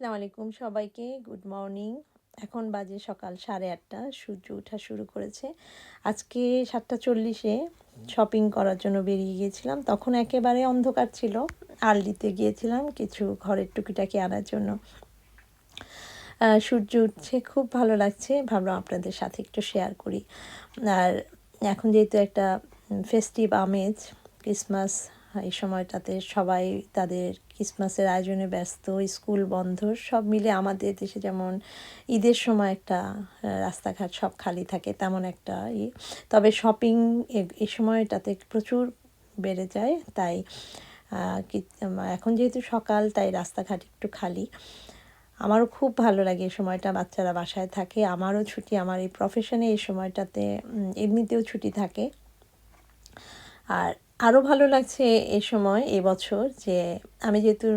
আসসালামু আলাইকুম সবাইকে। গুড মর্নিং এখন বাজে সকাল সাড়ে আটটা। সূর্য ওঠা শুরু করেছে। আজকে সাতটা চল্লিশে শপিং করার জন্য বেরিয়ে গিয়েছিলাম। তখন একেবারে অন্ধকার ছিল। আলডিতে গিয়েছিলাম কিছু ঘরের টুকিটাকি আনার জন্য। সূর্য উঠছে, খুব ভালো লাগছে। ভাবলাম আপনাদের সাথে একটু শেয়ার করি। আর এখন যেহেতু একটা ফেস্টিভ আমেজ ক্রিসমাস এই সময়টাতে সবাই তাদের ক্রিসমাসের আয়োজনে ব্যস্ত, স্কুল বন্ধ, সব মিলে আমাদের দেশে যেমন ঈদের সময় একটা রাস্তাঘাট সব খালি থাকে তেমন একটা ই। তবে শপিং এই সময়টাতে প্রচুর বেড়ে যায়, তাই এখন যেহেতু সকাল, তাই রাস্তাঘাট একটু খালি। আমারও খুব ভালো লাগে এই সময়টা, বাচ্চারা বাসায় থাকে, আমারও ছুটি, আমার এই প্রফেশনে এই সময়টাতে এমনিতেও ছুটি থাকে। আর আরও ভালো লাগছে এ সময় এবছর যে আমি যেহেতু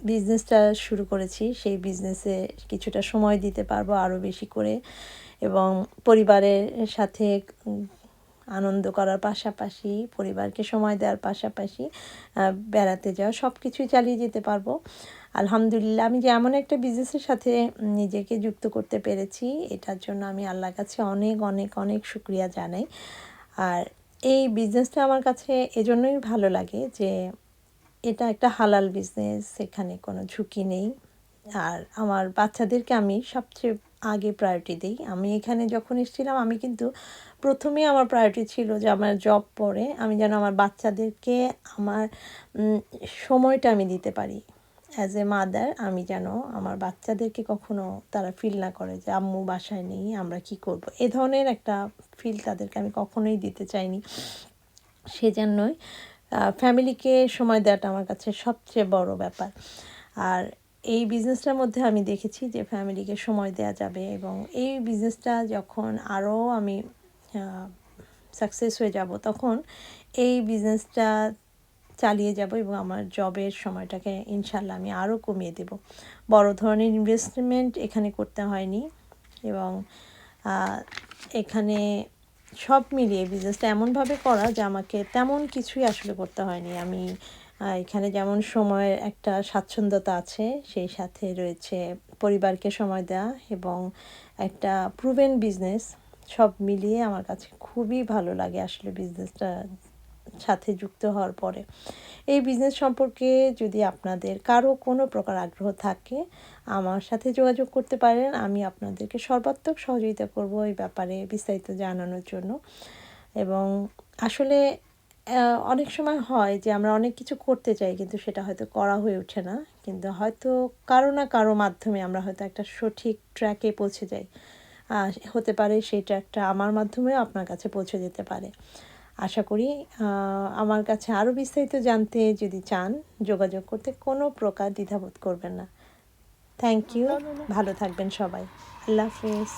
বিজনেসটা শুরু করেছি, সেই বিজনেসে কিছুটা সময় দিতে পারব আরও বেশি করে এবং পরিবারের সাথে আনন্দ করার পাশাপাশি, পরিবারকে সময় দেওয়ার পাশাপাশি বেড়াতে যাওয়া সব কিছুই চালিয়ে যেতে পারব। আলহামদুলিল্লাহ, আমি যে এমন একটা বিজনেসের সাথে নিজেকে যুক্ত করতে পেরেছি, এটার জন্য আমি আল্লাহর কাছে অনেক অনেক অনেক শুক্রিয়া জানাই। আর এই বিজনেসটা আমার কাছে এজন্যই ভালো লাগে যে, এটা একটা হালাল বিজনেস এখানে কোনো ঝুঁকি নেই। আর আমার বাচ্চাদেরকে আমি সবচেয়ে আগে প্রায়োরিটি দিই। আমি এখানে যখন এসেছিলাম, আমি কিন্তু প্রথমেই আমার প্রায়োরিটি ছিল যে আমার জব পরে আমি যেন আমার বাচ্চাদেরকে আমার সময়টা আমি দিতে পারি। অ্যাজ এ মাদার আমি যেন আমার বাচ্চাদেরকে কখনো তারা ফিল না করে যে, আম্মু বাসায় নেই, আমরা কি করব? এ ধরনের একটা ফিল তাদেরকে আমি কখনোই দিতে চাইনি। সেজন্যই ফ্যামিলিকে সময় দেওয়াটা আমার কাছে সবচেয়ে বড় ব্যাপার। আর এই বিজনেসটার মধ্যে আমি দেখেছি যে ফ্যামিলিকে সময় দেওয়া যাবে এবং এই বিজনেসটা যখন আরও আমি সাকসেস হয়ে যাব, তখন এই বিজনেসটা চালিয়ে যাব এবং আমার জবের সময়টাকে ইনশাল্লাহ আমি আরও কমিয়ে দেব। বড় ধরনের ইনভেস্টমেন্ট এখানে করতে হয়নি এবং এখানে সব মিলিয়ে বিজনেসটা এমনভাবে করা যে আমাকে তেমন কিছুই আসলে করতে হয়নি। আমি এখানে যেমন সময়ের একটা স্বাচ্ছন্দ্যতা আছে, সেই সাথে রয়েছে পরিবারকে সময় দেওয়া এবং একটা প্রুভেন বিজনেস সব মিলিয়ে আমার কাছে খুবই ভালো লাগে আসলে বিজনেসটা সাথে যুক্ত হওয়ার পরে। এই বিজনেস সম্পর্কে যদি আপনাদের কারও কোনো প্রকার আগ্রহ থাকে, আমার সাথে যোগাযোগ করতে পারেন। আমি আপনাদেরকে সর্বাত্মক সহযোগিতা করব এই ব্যাপারে বিস্তারিত জানানোর জন্য। এবং আসলে অনেক সময় হয় যে আমরা অনেক কিছু করতে চাই, কিন্তু সেটা হয়তো করা হয়ে ওঠে না। কিন্তু হয়তো কারও না কারও মাধ্যমে আমরা হয়তো একটা সঠিক ট্র্যাকে পৌঁছে যাই। হতে পারে সেই ট্র্যাকটা আমার মাধ্যমেও আপনার কাছে পৌঁছে যেতে পারে। আশা করি আমার কাছে আরও বিস্তারিত জানতে যদি চান যোগাযোগ করতে কোনো প্রকার দ্বিধাবোধ করবেন না। থ্যাংক ইউ ভালো থাকবেন সবাই। আল্লাহ হাফিজ।